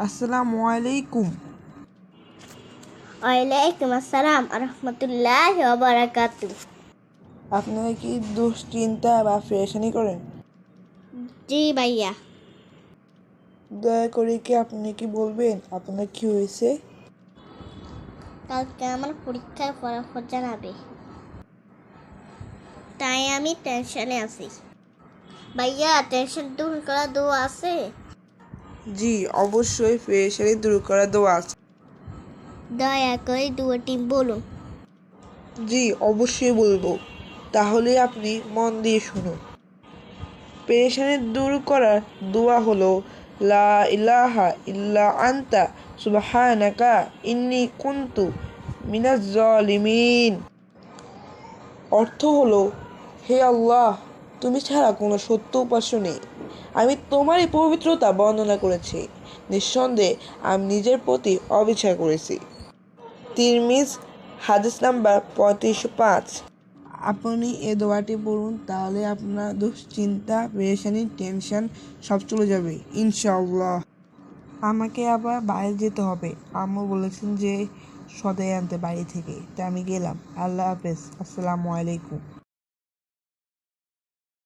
আসসালামু আলাইকুম। ওয়ালাইকুম আসসালাম রহমতুল্লাহ বারাকাতু। আপনারা কি দুশ্চিন্তা বা ফ্রেশানি করেন? জি ভাইয়া। দয়া করে কি আপনি কি বলবেন? আপনার কি হয়েছে? কালকে আমার পরীক্ষার ফলাফল জানাবে। তাই আমি টেনশনে আছি। ভাইয়া টেনশন দূর করা দোয়া আছে? জি অবশ্যই ফ্রেশানি দূর করা দোয়া আছে। দয়া করে দুয়াটি বলুন। জি অবশ্যই বলব। তাহলে আপনি মন দিয়ে শুনুন। পেরেশানি দূর করার দোয়া হলো লা ইলাহা ইল্লা আন্তা সুবহানাকা ইন্নি কুনতু মিনাজ জালিমিন। অর্থ হলো হে আল্লাহ তুমি ছাড়া কোনো সত্য উপাস্য নেই। আমি তোমারই পবিত্রতা বর্ণনা করেছি। নিঃসন্দেহে, আমি নিজের প্রতি অবিচার করেছি। তিরমিজ, হাদিস নাম্বার পঁয়ত্রিশশো পাঁচ। আপনি এ দোয়াটি পড়ুন, তাহলে আপনার দুশ্চিন্তা, পেরেশানি, টেনশন সব চলে যাবে, ইনশাআল্লাহ। আমাকে আবার বাইরে যেতে হবে। আম্মু বলেছেন যে সদাই আনতে বাড়ি থেকে তাই আমি গেলাম। আল্লাহ হাফেজ। আসসালামু আলাইকুম।